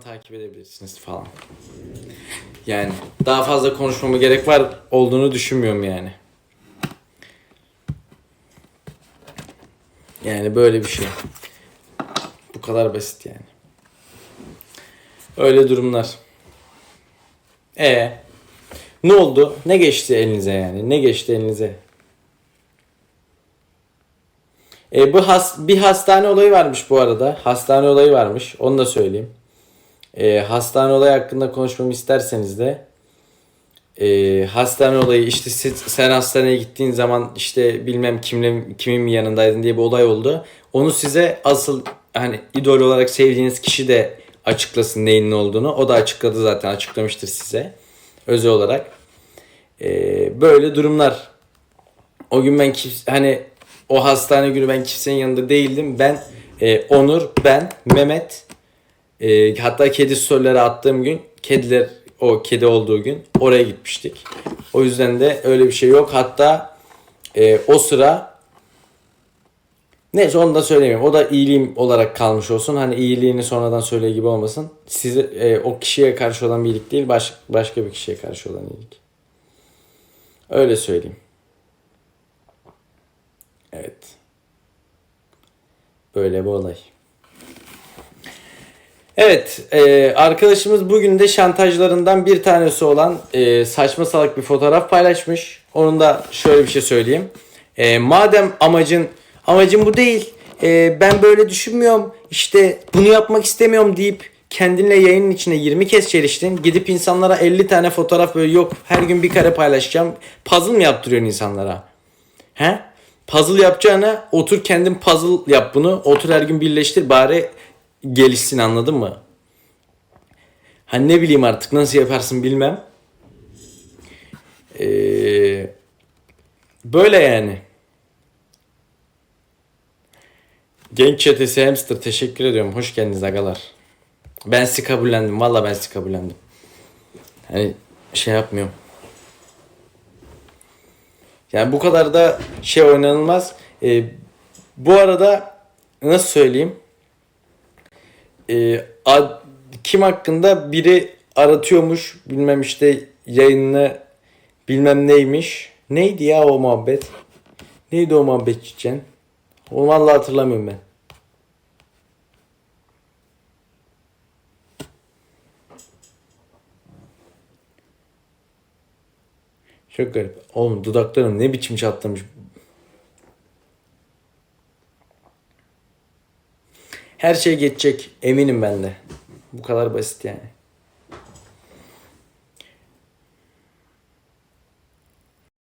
takip edebilirsiniz falan. Yani daha fazla konuşmama gerek var olduğunu düşünmüyorum yani. Yani böyle bir şey. Bu kadar basit yani. Öyle durumlar. E ne oldu? Ne geçti elinize yani? Ne geçti elinize? E, bu has, bir hastane olayı varmış bu arada. Hastane olayı varmış. Onu da söyleyeyim. E, hastane olayı hakkında konuşmamı isterseniz de e, hastane olayı işte siz- sen hastaneye gittiğin zaman işte bilmem kimle kimin mi yanındaydın diye bir olay oldu. Onu size asıl hani idol olarak sevdiğiniz kişi de açıklasın neyin ne olduğunu. O da açıkladı zaten açıklamıştır size özel olarak. E, böyle durumlar. O gün ben kim- hani o hastane günü ben kimsenin yanında değildim. Ben e, Onur, ben, Mehmet e, hatta kedi storyleri attığım gün kediler o kedi olduğu gün oraya gitmiştik. O yüzden de öyle bir şey yok. Hatta e, o sıra neyse onu da söylemiyorum. O da iyiliğim olarak kalmış olsun. Hani iyiliğini sonradan söyle gibi olmasın. Size e, o kişiye karşı olan bir iyilik değil, baş, başka bir kişiye karşı olan iyilik. Öyle söyleyeyim. Evet. Böyle bir olay. Evet, e, arkadaşımız bugün de şantajlarından bir tanesi olan e, saçma salak bir fotoğraf paylaşmış. Onun da şöyle bir şey söyleyeyim. E, madem amacın amacın bu değil, e, ben böyle düşünmüyorum, işte bunu yapmak istemiyorum deyip kendinle yayının içine 20 kez çeliştin. Gidip insanlara 50 tane fotoğraf böyle yok her gün bir kare paylaşacağım. Puzzle mı yaptırıyorsun insanlara? He? Puzzle yapacağına otur kendin puzzle yap bunu. Otur her gün birleştir bari gelişsin anladın mı? Hani ne bileyim artık nasıl yaparsın bilmem. Ee, böyle yani. Genç çetesi hamster teşekkür ediyorum. Hoş geldiniz agalar. Ben sizi kabullendim. Valla ben sizi kabullendim. Hani şey yapmıyorum. Yani bu kadar da şey oynanılmaz. Ee, bu arada nasıl söyleyeyim? Ee, ad- kim hakkında biri aratıyormuş bilmem işte yayını bilmem neymiş. Neydi ya o muhabbet? Neydi o muhabbet Çiçen? Onu vallahi hatırlamıyorum ben. Çok garip. Oğlum dudaklarım ne biçim çatlamış. Her şey geçecek eminim ben de. Bu kadar basit yani.